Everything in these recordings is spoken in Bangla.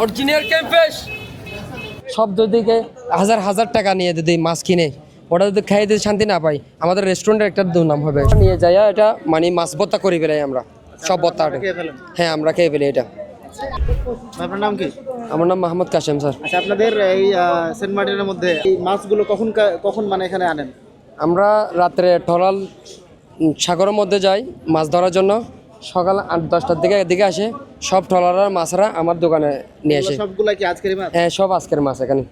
অরিজিনাল ক্যাম্পেশ সব দিকে হাজার হাজার টাকা নিয়ে যদি মাছ কিনে ওটা যদি খাই যদি শান্তি না পাই আমাদের রেস্টুরেন্টের একটা দুর্নাম হবে। নিয়ে যাই এটা মানে মাছ ভত্তা করে ফেলাই আমরা সব ভত্তা হ্যাঁ আমরা খেয়ে ফেলি এটা। আপনার নাম কি? আমার নাম কাশেম স্যার। আচ্ছা আপনাদের এই সেন্ট মার্টিনের মধ্যে এই মাছগুলো কখন কখন মানে এখানে আনেন? আমরা রাত্রে উম, সাগরের মধ্যে যাই মাছ ধরার জন্য। সকাল আট দশটার দিকে এদিকে আসে। সব ট্রলার মাছরা আমার দোকানে নিয়ে আসে। সবগুলা কি আজকেরই মাছ? হ্যাঁ সব আজকের মাছ এখানে।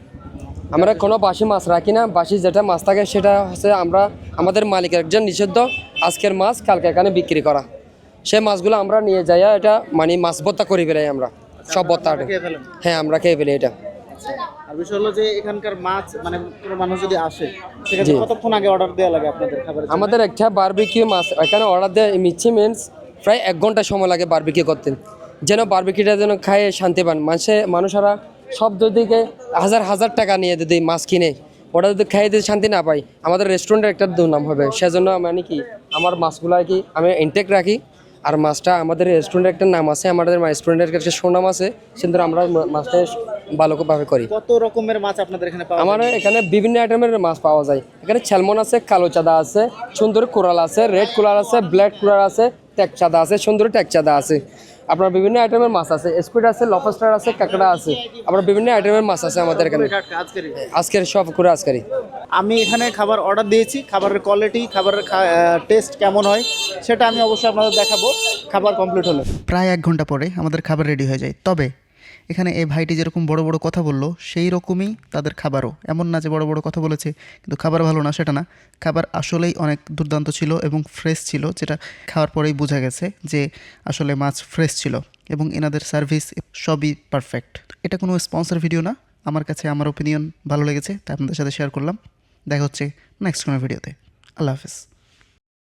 আমরা কোনো বাসি মাছ রাখি না। বাসি যেটা মাছ থাকে সেটা হচ্ছে আমরা আমাদের মালিকের একজন নিষিদ্ধ আজকের মাছ কালকে এখানে বিক্রি করা। সেই মাছগুলো আমরা নিয়ে যাই এটা মানে মাছ ভত্তা করে ফেলাই আমরা। সব ভত্তা আপনারা খেয়ে ফেলেন হ্যাঁ আমরা খেয়ে ফেলি এটা। আর বিষয় হলো যে এখানকার মাছ মানে কোনো মানুষ যদি আসে সেক্ষেত্রে কতক্ষণ আগে অর্ডার দেওয়া লাগে আপনাদের জন্য? আমাদের একটা বারবিকিউ মাছ এখানে অর্ডার দেওয়া মিচ্ছি মিনস প্রায় এক ঘণ্টা সময় লাগে বারবিকিউ করতে। যেন বারবিকিউটা যেন খায় শান্তি পান। মানুষে মানুষেরা সব দিকে হাজার হাজার টাকা নিয়ে যদি মাছ কিনে ওটা যদি খাইয়ে যদি শান্তি না পাই আমাদের রেস্টুরেন্টের একটা দুর্নাম হবে। সেজন্য মানে কি আমার মাছগুলো আর কি আমি ইনটেক রাখি আর মাছটা আমাদের রেস্টুরেন্টের একটা নাম আছে আমাদের রেস্টুরেন্টের কাছে সুনাম আছে সেজন্য আমরা মাছটা ভালোভাবে করি। কত রকমের মাছ আপনাদের এখানে পাওয়া আমার এখানে বিভিন্ন আইটেমের মাছ পাওয়া যায়। এখানে স্যালমন আছে কালো চাঁদা আছে সুন্দর কোরাল আছে রেড কুলার আছে ব্ল্যাক কুলার আছে ট্যাক চাদা আছে সুন্দর ট্যাক চাদা আছে। আপনার বিভিন্ন আইটেমের মাছ আছে স্কুইড আছে লফস্টার আছে কাঁকড়া আছে। আপনার বিভিন্ন আইটেমের মাছ আছে আমাদের এখানে। আজকের সব করে আজকারি আমি এখানে খাবার অর্ডার দিয়েছি খাবারের কোয়ালিটি খাবারের টেস্ট কেমন হয় সেটা আমি অবশ্যই আপনাদের দেখাবো খাবার কমপ্লিট হলে। প্রায় এক ঘণ্টা পরে আমাদের খাবার রেডি হয়ে যায়। তবে এখানে এই ভাইটি যেরকম বড় বড় কথা বলল, সেই রকমই তাদের খাবারও। এমন না যে বড় বড় কথা বলেছে, কিন্তু খাবার ভালো না, সেটা না। খাবার আসলেই অনেক দুর্দান্ত ছিল এবং ফ্রেশ ছিল, যেটা খাওয়ার পরেই বোঝা গেছে যে আসলে মাছ ফ্রেশ ছিল এবং এনাদের সার্ভিস সবই পারফেক্ট এটা কোনো স্পন্সর ভিডিও না। আমার কাছে আমার ওপিনিয়ন ভালো লেগেছে, তাই আপনাদের সাথে শেয়ার করলাম। দেখা হচ্ছে নেক্সট কোনো ভিডিওতে আল্লাহ হাফিজ।